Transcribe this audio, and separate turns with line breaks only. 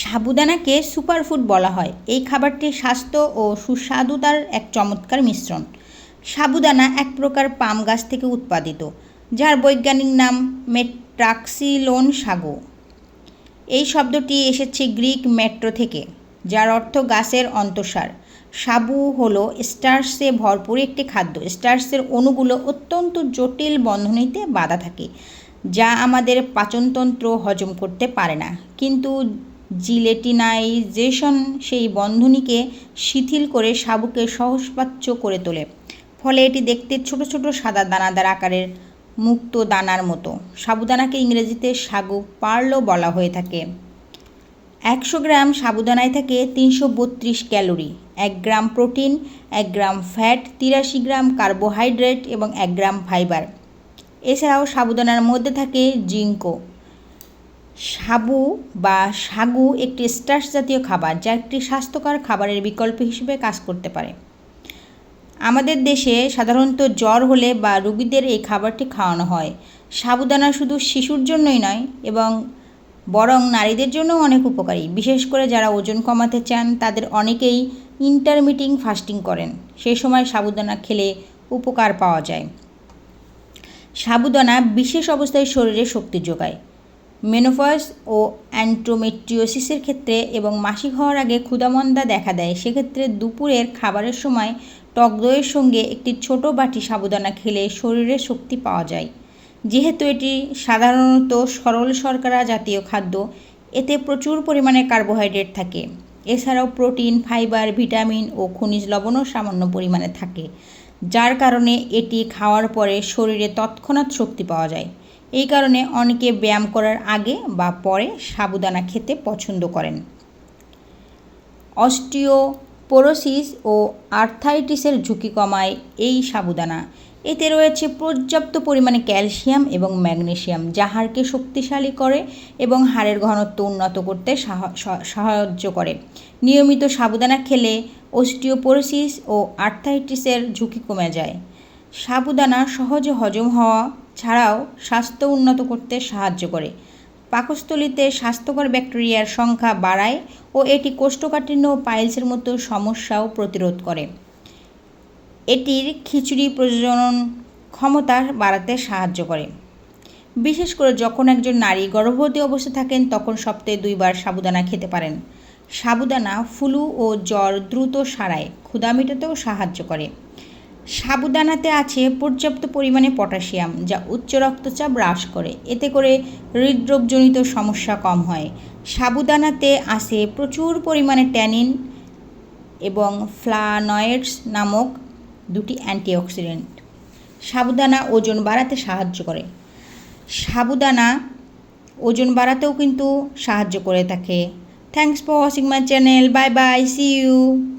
সাবুদানাকে superfood বলা হয়। এই খাবারটি স্বাস্থ্য ও সুস্বাদুতার এক চমৎকার মিশ্রণ। সাবুদানা এক প্রকার পাম গাছ থেকে উৎপাদিত, যার বৈজ্ঞানিক নাম মেট্রাক্সিলোন সাগো। এই শব্দটি এসেছে গ্রিক মেট্রো থেকে, যার অর্থ গাছের অন্তঃসার। সাবু হলো স্টার্সে ভরপুর একটি খাদ্য। স্টার্সের অণুগুলো অত্যন্ত জটিল বন্ধনীতে বাঁধা থাকে, যা আমাদের পাচনতন্ত্র হজম করতে পারে না। কিন্তু জিলেটিনাইজেশন সেই বন্ধনীকে শিথিল করে সাবুকে সহজপাচ্য করে তোলে। ফলে এটি দেখতে ছোট ছোট সাদা দানাদার আকারের মুক্ত দানার মতো। সাবুদানাকে ইংরেজিতে সাগু পার্লও বলা হয়ে থাকে। একশো গ্রাম সাবুদানায় থাকে তিনশো বত্রিশ ক্যালোরি, এক গ্রাম প্রোটিন, এক গ্রাম ফ্যাট, তিরাশি গ্রাম কার্বোহাইড্রেট এবং এক গ্রাম ফাইবার। এছাড়াও সাবুদানার মধ্যে থাকে জিঙ্কো। সাবু বা সাগু একটি স্টার্চ জাতীয় খাবার যা একটি স্বাস্থ্যকর খাবারের বিকল্প হিসেবে কাজ করতে পারে। আমাদের দেশে সাধারণত জ্বর হলে বা রুগীদের এই খাবারটি খাওয়ানো হয়। সাবুদানা শুধু শিশুর জন্যই নয়, এবং বরং নারীদের জন্যও অনেক উপকারী। বিশেষ করে যারা ওজন কমাতে চান, তাদের অনেকেই ইন্টারমিটিং ফাস্টিং করেন। সেই সময় সাবুদানা খেলে উপকার পাওয়া যায়। সাবুদানা বিশেষ অবস্থায় শরীরে শক্তি যোগায়। মেনোফয়েস ও অ্যান্ট্রোমেট্রিওসিসের ক্ষেত্রে এবং মাসিক হওয়ার আগে ক্ষুদামন্দা দেখা দেয়, সেক্ষেত্রে দুপুরের খাবারের সময় টক দইয়ের সঙ্গে একটি ছোট বাটি সাবুদানা খেলে শরীরে শক্তি পাওয়া যায়। যেহেতু এটি সাধারণত সরল শর্করা জাতীয় খাদ্য, এতে প্রচুর পরিমাণে কার্বোহাইড্রেট থাকে। এছাড়াও প্রোটিন, ফাইবার, ভিটামিন ও খনিজ লবণও সামান্য পরিমাণে থাকে, যার কারণে এটি খাওয়ার পরে শরীরে তৎক্ষণাৎ শক্তি পাওয়া যায়। এই কারণে অনেকে ব্যায়াম করার আগে বা পরে সাবুদানা খেতে পছন্দ করেন। অস্টিওপোরোসিস ও আর্থাইটিসের ঝুঁকি কমায় এই সাবুদানা। এতে রয়েছে পর্যাপ্ত পরিমাণে ক্যালসিয়াম এবং ম্যাগনেশিয়াম যা হাড়কে শক্তিশালী করে এবং হাড়ের ঘনত্ব উন্নত করতে সাহায্য করে। নিয়মিত সাবুদানা খেলে অস্টিওপোরোসিস ও আর্থাইটিসের ঝুঁকি কমে যায়। সাবুদানা সহজে হজম হওয়া ছাড়াও স্বাস্থ্য উন্নত করতে সাহায্য করে। পাকস্থলিতে স্বাস্থ্যকর ব্যাকটেরিয়ার সংখ্যা বাড়ায় ও এটি কোষ্ঠকাঠিন্য ও পাইলসের মতো সমস্যাও প্রতিরোধ করে। এটির খিচুড়ি প্রজনন ক্ষমতা বাড়াতে সাহায্য করে। বিশেষ করে যখন একজন নারী গর্ভবতী অবস্থায় থাকেন, তখন সপ্তাহে দুইবার সাবুদানা খেতে পারেন। সাবুদানা, ফুলু ও জ্বর দ্রুত সারায়, ক্ষুধা মেটাতেও সাহায্য করে। সাবুদানাতে আছে পর্যাপ্ত পরিমাণে পটাশিয়াম, যা উচ্চ রক্তচাপ হ্রাস করে। এতে করে হৃদরোগজনিত সমস্যা কম হয়। সাবুদানাতে আছে প্রচুর পরিমাণে ট্যানিন এবং ফ্লানয়েডস নামক দুটি অ্যান্টিঅক্সিডেন্ট। সাবুদানা ওজন বাড়াতে সাহায্য করে। সাবুদানা ওজন বাড়াতেও কিন্তু সাহায্য করে থাকে। Thanks for watching my channel bye bye see you